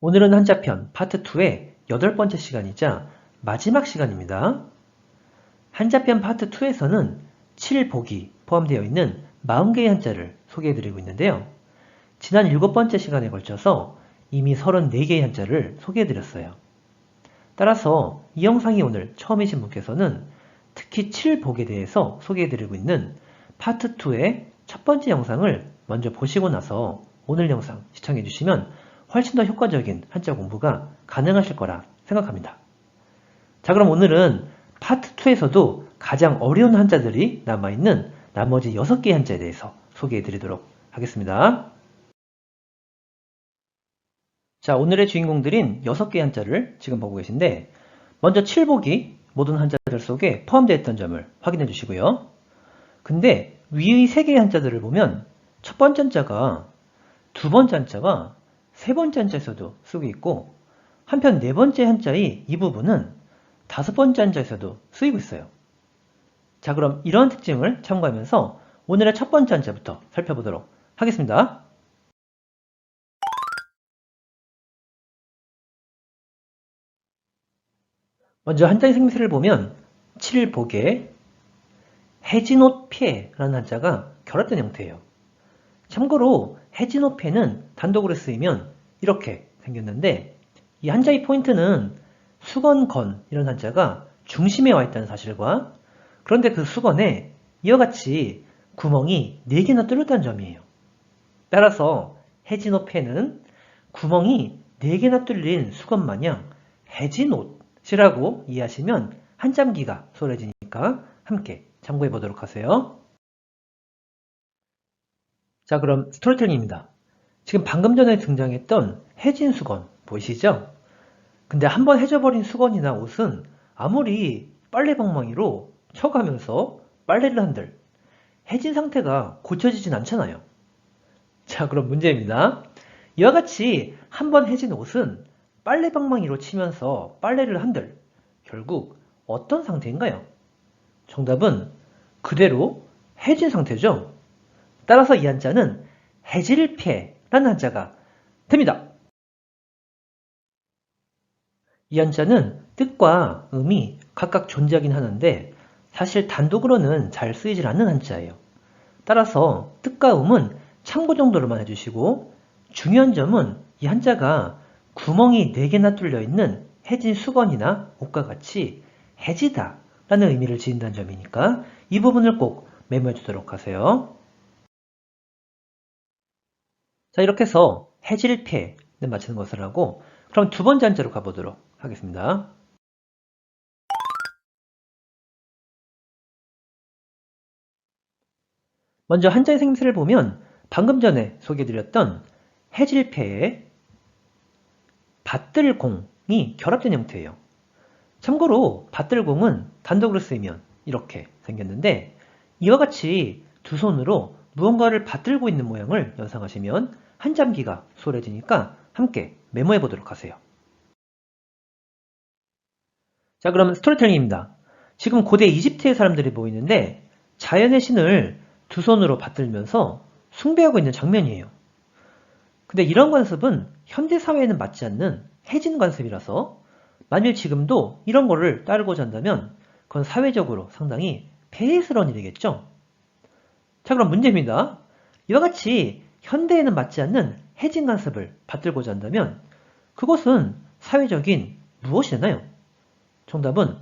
오늘은 한자편 파트 2의 여덟 번째 시간이자 마지막 시간입니다. 한자편 파트 2에서는 7복이 포함되어 있는 40개의 한자를 소개해드리고 있는데요. 지난 일곱 번째 시간에 걸쳐서 이미 34개의 한자를 소개해드렸어요. 따라서 이 영상이 오늘 처음이신 분께서는 특히 7복에 대해서 소개해드리고 있는 파트 2의 첫 번째 영상을 먼저 보시고 나서 오늘 영상 시청해주시면 훨씬 더 효과적인 한자 공부가 가능하실 거라 생각합니다. 자 그럼 오늘은 파트 2에서도 가장 어려운 한자들이 남아있는 나머지 6개의 한자에 대해서 소개해 드리도록 하겠습니다. 자 오늘의 주인공들인 6개의 한자를 지금 보고 계신데 먼저 7복이 모든 한자들 속에 포함되어 있던 점을 확인해 주시고요. 근데 위의 3개의 한자들을 보면 첫 번째 한자가 두 번째 한자가 세 번째 한자에서도 쓰고 있고 한편 네 번째 한자의 이 부분은 다섯 번째 한자에서도 쓰이고 있어요. 자 그럼 이런 특징을 참고하면서 오늘의 첫 번째 한자부터 살펴보도록 하겠습니다. 먼저 한자의 생명세를 보면 7복에 해진옷패라는 한자가 결합된 형태예요. 참고로 해진호패는 단독으로 쓰이면 이렇게 생겼는데 이 한자의 포인트는 수건건 이런 한자가 중심에 와 있다는 사실과 그런데 그 수건에 이와 같이 구멍이 4개나 뚫렸다는 점이에요. 따라서 해진호패는 구멍이 4개나 뚫린 수건 마냥 해진옷이라고 이해하시면 한참기가 소홀해지니까 함께 참고해 보도록 하세요. 자 그럼 스토리텔링입니다. 지금 방금 전에 등장했던 해진 수건 보이시죠? 근데 한번 해져버린 수건이나 옷은 아무리 빨래방망이로 쳐가면서 빨래를 한들 해진 상태가 고쳐지진 않잖아요. 자 그럼 문제입니다. 이와 같이 한번 해진 옷은 빨래방망이로 치면서 빨래를 한들 결국 어떤 상태인가요? 정답은 그대로 해진 상태죠. 따라서 이 한자는 해질패라는 한자가 됩니다. 이 한자는 뜻과 음이 각각 존재하긴 하는데 사실 단독으로는 잘 쓰이질 않는 한자예요. 따라서 뜻과 음은 참고 정도로만 해주시고 중요한 점은 이 한자가 구멍이 4개나 뚫려 있는 해진 수건이나 옷과 같이 해지다 라는 의미를 지닌다는 점이니까 이 부분을 꼭 메모해 주도록 하세요. 자 이렇게 해서 해질패는 맞히는 것을 하고 그럼 두 번째 한자로 가보도록 하겠습니다. 먼저 한자의 생김새를 보면 방금 전에 소개해드렸던 해질패에 밭들공이 결합된 형태예요. 참고로 밭들공은 단독으로 쓰이면 이렇게 생겼는데 이와 같이 두 손으로 무언가를 받들고 있는 모양을 연상하시면 한잠기가 소홀해지니까 함께 메모해 보도록 하세요. 자 그럼 스토리텔링입니다. 지금 고대 이집트의 사람들이 보이는데 자연의 신을 두 손으로 받들면서 숭배하고 있는 장면이에요. 근데 이런 관습은 현대 사회에는 맞지 않는 해진 관습이라서 만일 지금도 이런 거를 따르고자 한다면 그건 사회적으로 상당히 폐해스러운 일이겠죠. 자 그럼 문제입니다. 이와 같이 현대에는 맞지 않는 해진 간섭을 받들고자 한다면 그것은 사회적인 무엇이 되나요? 정답은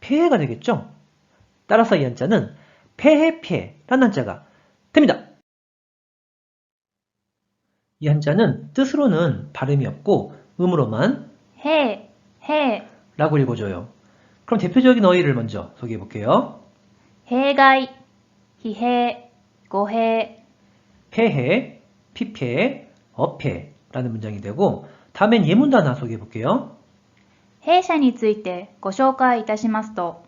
폐해가 되겠죠? 따라서 이 한자는 폐해 폐해라는 한자가 됩니다. 이 한자는 뜻으로는 발음이 없고 음으로만 해, 해 라고 읽어줘요. 그럼 대표적인 어휘를 먼저 소개해 볼게요. 해가이, 희해, 고해, 폐해, 피폐, 어폐라는 문장이 되고 다음엔 예문도 하나 소개해 볼게요.弊社についてご紹介いたしますと、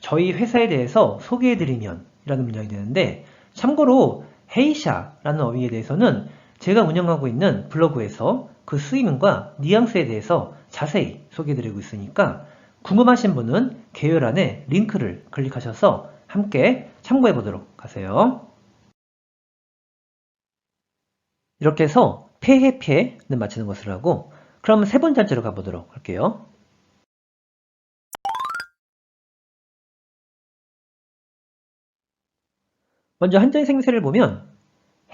저희 회사에 대해서 소개해드리면 이라는 문장이 되는데 참고로 헤이샤라는 어휘에 대해서는 제가 운영하고 있는 블로그에서 그 쓰임과 뉘앙스에 대해서 자세히 소개해드리고 있으니까 궁금하신 분은 개요란에 링크를 클릭하셔서 함께 참고해 보도록 하세요. 이렇게 해서 폐해 폐는 맞히는 것을 하고 그럼 세 번째 한자로 가보도록 할게요. 먼저 한자의 생세를 보면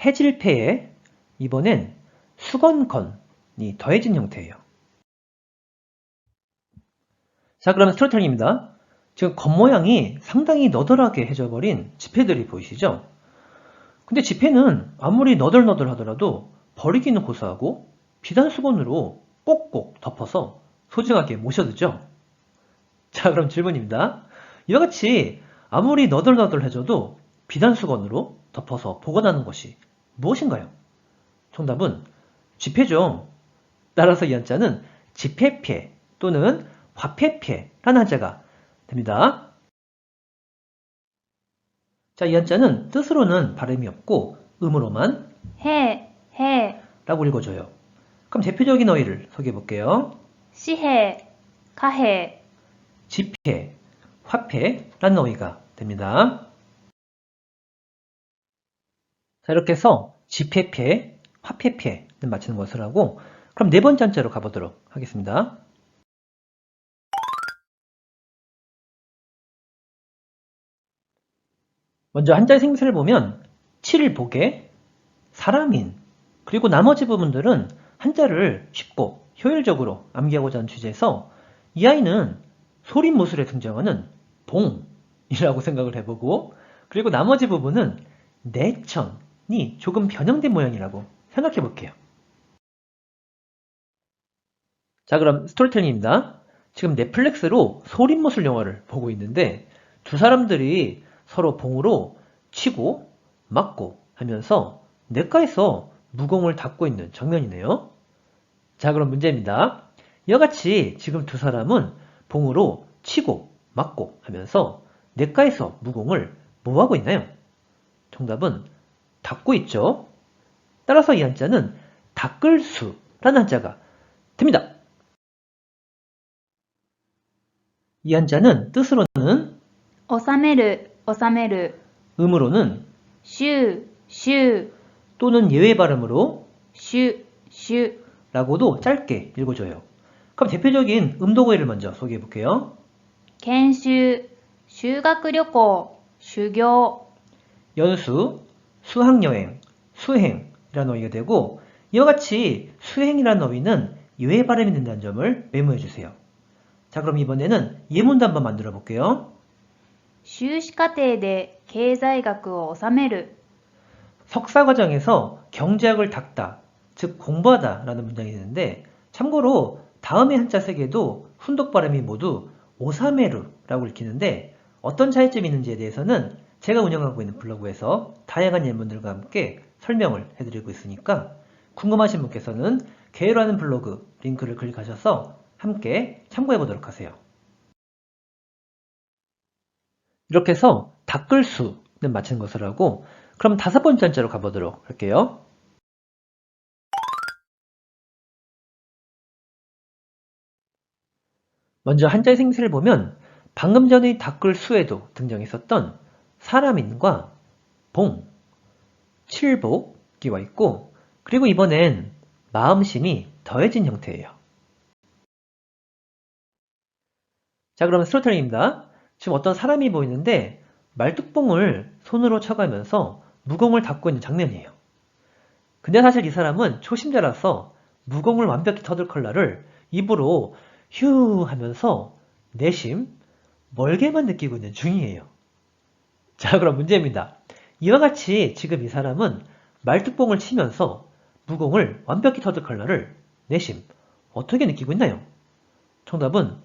해질폐에 이번엔 수건건이 더해진 형태예요. 자 그러면 스토리텔링입니다. 지금 겉모양이 상당히 너덜하게 해져버린 지폐들이 보이시죠? 근데 지폐는 아무리 너덜너덜 하더라도 버리기는 고사하고 비단 수건으로 꼭꼭 덮어서 소중하게 모셔두죠. 자 그럼 질문입니다. 이와 같이 아무리 너덜너덜해져도 비단 수건으로 덮어서 보관하는 것이 무엇인가요? 정답은 지폐죠. 따라서 이 한자는 지폐피해 또는 화폐피해라는 한자가 됩니다. 자, 연자는 뜻으로는 발음이 없고 음으로만 해, 해 라고 읽어줘요. 그럼 대표적인 어휘를 소개해 볼게요. 시해, 가해, 지폐, 화폐라는 어휘가 됩니다. 자, 이렇게 해서 지폐폐, 화폐폐는 맞히는 것을 하고 그럼 네 번째 한자로 가보도록 하겠습니다. 먼저 한자의 생세를 보면 칠복에 사람인 그리고 나머지 부분들은 한자를 쉽고 효율적으로 암기하고자 하는 취지에서 이 아이는 소림무술에 등장하는 봉이라고 생각을 해보고 그리고 나머지 부분은 내천이 조금 변형된 모양이라고 생각해 볼게요. 자 그럼 스토리텔링입니다. 지금 넷플릭스로 소림무술 영화를 보고 있는데 두 사람들이 서로 봉으로 치고 맞고 하면서 내과에서 무공을 닦고 있는 장면이네요. 자 그럼 문제입니다. 이와같이 지금 두 사람은 봉으로 치고 맞고 하면서 내과에서 무공을 뭐하고 있나요? 정답은 닦고 있죠. 따라서 이 한자는 닦을 수라는 한자가 됩니다. 이 한자는 뜻으로는 어사메르 収める、 음으로는 週、週、 또는 예외 발음으로 週、週、 라고도 짧게 읽어줘요. 그럼 대표적인 음독어휘를 먼저 소개해 볼게요. 研修、修学旅行、修行、 연수, 수학여행, 수행이라는 어휘가 되고 이와 같이 수행이라는 어휘는 예외 발음이 된다는 점을 메모해 주세요. 자 그럼 이번에는 예문도 한번 만들어 볼게요. 修士課程で経済学を収める、 석사 과정에서 경제학을 닦다, 즉 공부하다 라는 문장이 되는데 참고로 다음의 한자 세 개도 훈독 발음이 모두 오사메루라고 읽히는데 어떤 차이점이 있는지에 대해서는 제가 운영하고 있는 블로그에서 다양한 예문들과 함께 설명을 해드리고 있으니까 궁금하신 분께서는 게으라는 블로그 링크를 클릭하셔서 함께 참고해 보도록 하세요. 이렇게 해서 닦을 수는 맞히는 것을 하고 그럼 다섯 번째 한자로 가보도록 할게요. 먼저 한자의 생세를 보면 방금 전의 닦을 수에도 등장했었던 사람인과 봉, 칠복이 와 있고 그리고 이번엔 마음심이 더해진 형태예요. 자 그러면 스토리텔링입니다. 지금 어떤 사람이 보이는데 말뚝봉을 손으로 쳐가면서 무공을 닦고 있는 장면이에요. 근데 사실 이 사람은 초심자라서 무공을 완벽히 터들 컬러를 입으로 휴 하면서 내심 멀게만 느끼고 있는 중이에요. 자 그럼 문제입니다. 이와 같이 지금 이 사람은 말뚝봉을 치면서 무공을 완벽히 터들 컬러를 내심 어떻게 느끼고 있나요? 정답은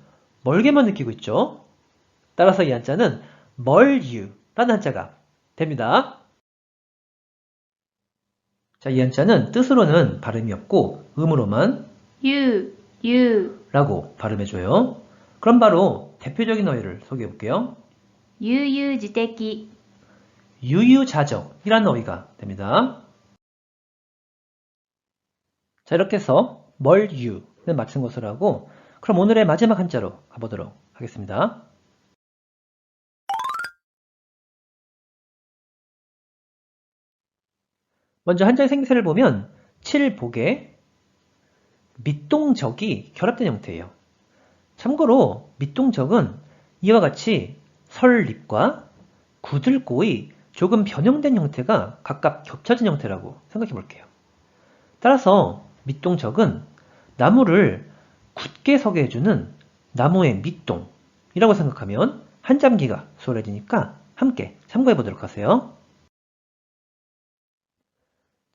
멀게만 느끼고 있죠. 따라서 이 한자는 멀유라는 한자가 됩니다. 자, 이 한자는 뜻으로는 발음이 없고 음으로만 유, 유 라고 발음해줘요. 그럼 바로 대표적인 어휘를 소개해볼게요. 유유지대기 유유자적이라는 어휘가 됩니다. 자, 이렇게 해서 멀유는 맞춘 것으로 하고 그럼 오늘의 마지막 한자로 가보도록 하겠습니다. 먼저 한자의 생세를 보면 칠복에 밑동적이 결합된 형태예요. 참고로 밑동적은 이와 같이 설립과 구들고의 조금 변형된 형태가 각각 겹쳐진 형태라고 생각해 볼게요. 따라서 밑동적은 나무를 굳게 서게 해주는 나무의 밑동이라고 생각하면 한잠기가 수월해지니까 함께 참고해 보도록 하세요.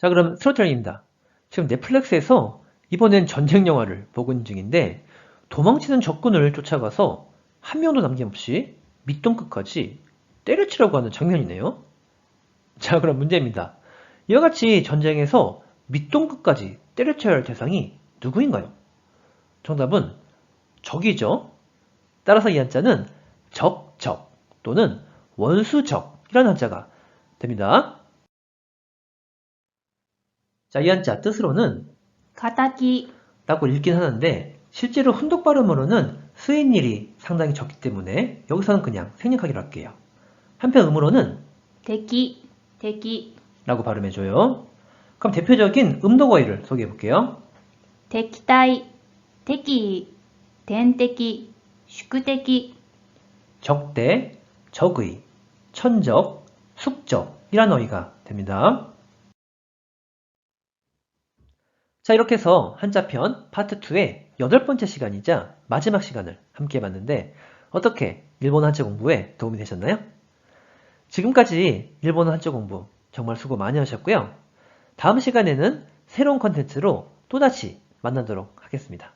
자 그럼 스로틀입니다. 지금 넷플릭스에서 이번엔 전쟁 영화를 보고 있는 중인데 도망치는 적군을 쫓아가서 한 명도 남김없이 밑동 끝까지 때려치려고 하는 장면이네요. 자 그럼 문제입니다. 이와 같이 전쟁에서 밑동 끝까지 때려쳐야 할 대상이 누구인가요? 정답은 적이죠. 따라서 이 한자는 적적 또는 원수적이라는 한자가 됩니다. 자, 이 한자 뜻으로는 가닥이 라고 읽긴 하는데 실제로 훈독 발음으로는 쓰인 일이 상당히 적기 때문에 여기서는 그냥 생략하기로 할게요. 한편 음으로는 대기, 대기 라고 발음해줘요. 그럼 대표적인 음독어휘를 소개해볼게요. 대기다이, 대기, 된대기, 슈크대기 적대, 적의, 천적, 숙적이란 어휘가 됩니다. 자 이렇게 해서 한자편 파트 2의 여덟 번째 시간이자 마지막 시간을 함께 봤는데 어떻게 일본어 한자 공부에 도움이 되셨나요? 지금까지 일본어 한자 공부 정말 수고 많이 하셨고요. 다음 시간에는 새로운 컨텐츠로 또다시 만나도록 하겠습니다.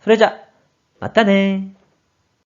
소래자 맞다네